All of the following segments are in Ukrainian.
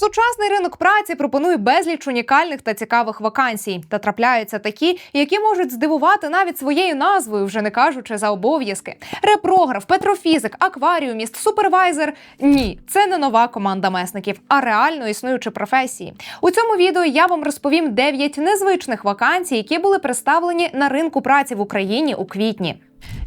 Сучасний ринок праці пропонує безліч унікальних та цікавих вакансій. Та трапляються такі, які можуть здивувати навіть своєю назвою, вже не кажучи за обов'язки. Репрограф, петрофізик, акваріуміст, супервайзер. Ні, це не нова команда месників, а реально існуючі професії. У цьому відео я вам розповім 9 незвичних вакансій, які були представлені на ринку праці в Україні у квітні.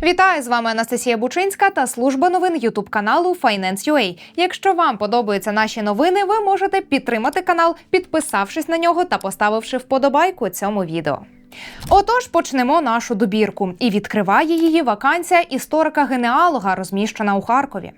Вітаю з вами Анастасія Бучинська та служба новин Ютуб каналу Finance.ua. Якщо вам подобаються наші новини, ви можете підтримати канал, підписавшись на нього та поставивши вподобайку цьому відео. Отож, почнемо нашу добірку. І відкриває її вакансія історика-генеалога, розміщена у Харкові.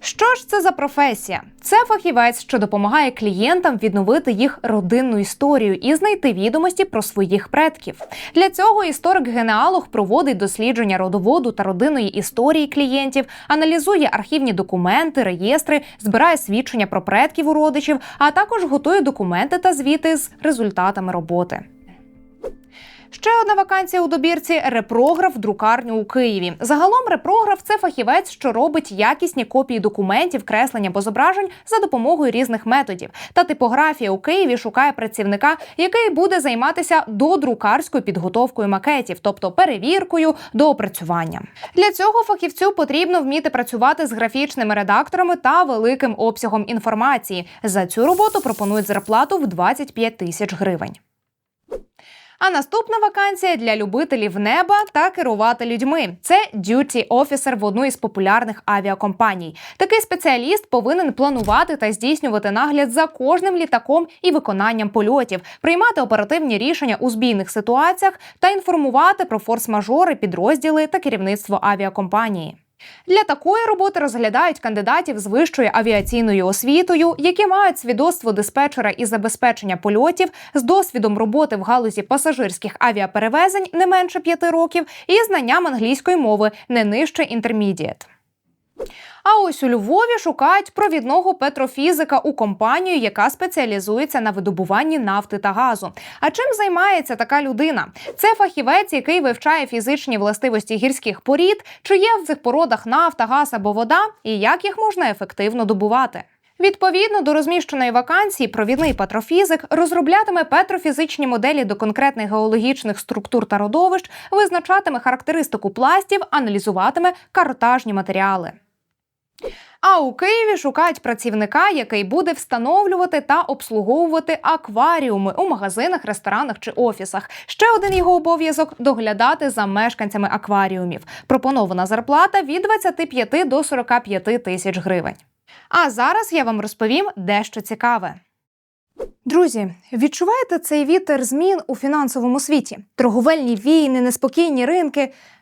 Що ж це за професія? Це фахівець, що допомагає клієнтам відновити їх родинну історію і знайти відомості про своїх предків. Для цього історик-генеалог проводить дослідження родоводу та родинної історії клієнтів, аналізує архівні документи, реєстри, збирає свідчення про предків у родичів, а також готує документи та звіти з результатами роботи. Ще одна вакансія у добірці репрограф друкарню у Києві. Загалом репрограф це фахівець, що робить якісні копії документів, креслення або зображень за допомогою різних методів. Та типографія у Києві шукає працівника, який буде займатися додрукарською підготовкою макетів, тобто перевіркою до опрацювання. Для цього фахівцю потрібно вміти працювати з графічними редакторами та великим обсягом інформації. За цю роботу пропонують зарплату в 25 тисяч гривень. А наступна вакансія для любителів неба та керувати людьми. Це duty officer в одну із популярних авіакомпаній. Такий спеціаліст повинен планувати та здійснювати нагляд за кожним літаком і виконанням польотів, приймати оперативні рішення у збійних ситуаціях та інформувати про форс-мажори, підрозділи та керівництво авіакомпанії. Для такої роботи розглядають кандидатів з вищою авіаційною освітою, які мають свідоцтво диспетчера із забезпечення польотів з досвідом роботи в галузі пасажирських авіаперевезень не менше п'яти років, і знанням англійської мови не нижче інтермідієт. А ось у Львові шукають провідного петрофізика у компанію, яка спеціалізується на видобуванні нафти та газу. А чим займається така людина? Це фахівець, який вивчає фізичні властивості гірських порід, чи є в цих породах нафта, газ або вода, і як їх можна ефективно добувати. Відповідно до розміщеної вакансії, провідний петрофізик розроблятиме петрофізичні моделі до конкретних геологічних структур та родовищ, визначатиме характеристику пластів, аналізуватиме картажні матеріали. А у Києві шукають працівника, який буде встановлювати та обслуговувати акваріуми у магазинах, ресторанах чи офісах. Ще один його обов'язок доглядати за мешканцями акваріумів. Пропонована зарплата від 25 до 45 тисяч гривень. А зараз я вам розповім дещо цікаве. Друзі, відчуваєте цей вітер змін у фінансовому світі? Торговельні війни, неспокійні ринки.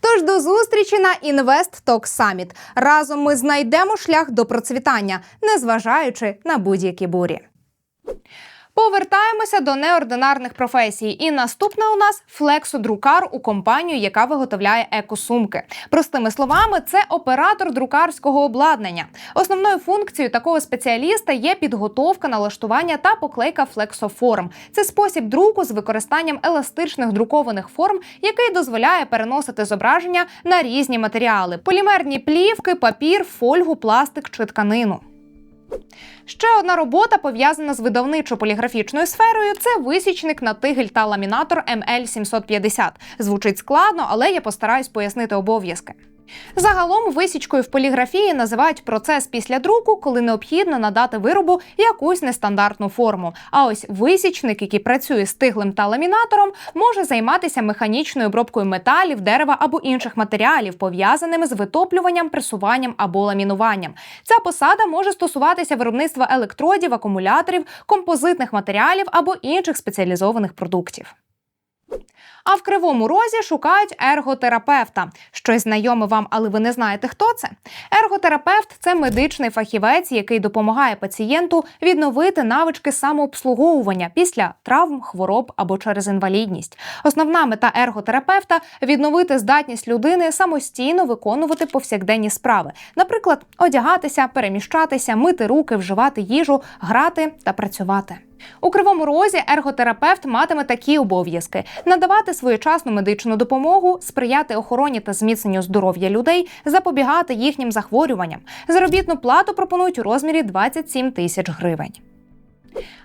Тож до зустрічі на Invest Talk Summit. Разом ми знайдемо шлях до процвітання, незважаючи на будь-які бурі. Повертаємося до неординарних професій. І наступна у нас флексодрукар у компанію, яка виготовляє екосумки. Простими словами, це оператор друкарського обладнання. Основною функцією такого спеціаліста є підготовка, налаштування та поклейка флексоформ. Це спосіб друку з використанням еластичних друкованих форм, який дозволяє переносити зображення на різні матеріали: полімерні плівки, папір, фольгу, пластик чи тканину. Ще одна робота пов'язана з видавничо-поліграфічною сферою. Це висічник на тигель та ламінатор ML 750. Звучить складно, але я постараюсь пояснити обов'язки. Загалом висічкою в поліграфії називають процес після друку, коли необхідно надати виробу якусь нестандартну форму. А ось висічник, який працює з тиглем та ламінатором, може займатися механічною обробкою металів, дерева або інших матеріалів, пов'язаними з витоплюванням, пресуванням або ламінуванням. Ця посада може стосуватися виробництва електродів, акумуляторів, композитних матеріалів або інших спеціалізованих продуктів. А в кривому розі шукають ерготерапевта. Щось знайоме вам, але ви не знаєте, хто це. Ерготерапевт це медичний фахівець, який допомагає пацієнту відновити навички самообслуговування після травм, хвороб або через інвалідність. Основна мета ерготерапевта відновити здатність людини самостійно виконувати повсякденні справи, наприклад, одягатися, переміщатися, мити руки, вживати їжу, грати та працювати. У кривому розі ерготерапевт матиме такі обов'язки: надавати своєчасну медичну допомогу, сприяти охороні та зміцненню здоров'я людей, запобігати їхнім захворюванням. Заробітну плату пропонують у розмірі 27 тисяч гривень.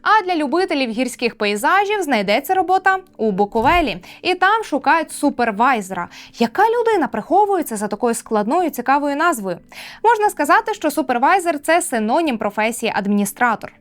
А для любителів гірських пейзажів знайдеться робота у Буковелі, і там шукають супервайзера. Яка людина приховується за такою складною цікавою назвою? Можна сказати, що супервайзер це синонім професії адміністратор.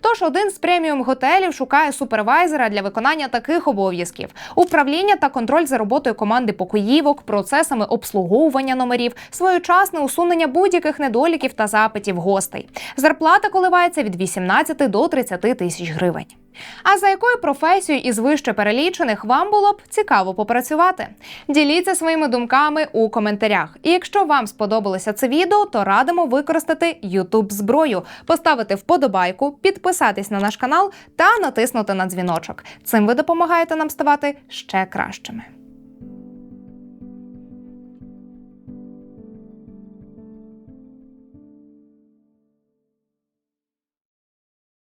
Тож один з преміум готелів шукає супервайзера для виконання таких обов'язків: управління та контроль за роботою команди покоївок, процесами обслуговування номерів, своєчасне усунення будь-яких недоліків та запитів гостей. Зарплата коливається від 18 до 30 тисяч гривень. А за якою професією із вище перелічених вам було б цікаво попрацювати? Діліться своїми думками у коментарях. І якщо вам сподобалося це відео, то радимо використати YouTube зброю, поставити вподобайку, підписатись на наш канал та натиснути на дзвіночок. Цим ви допомагаєте нам ставати ще кращими.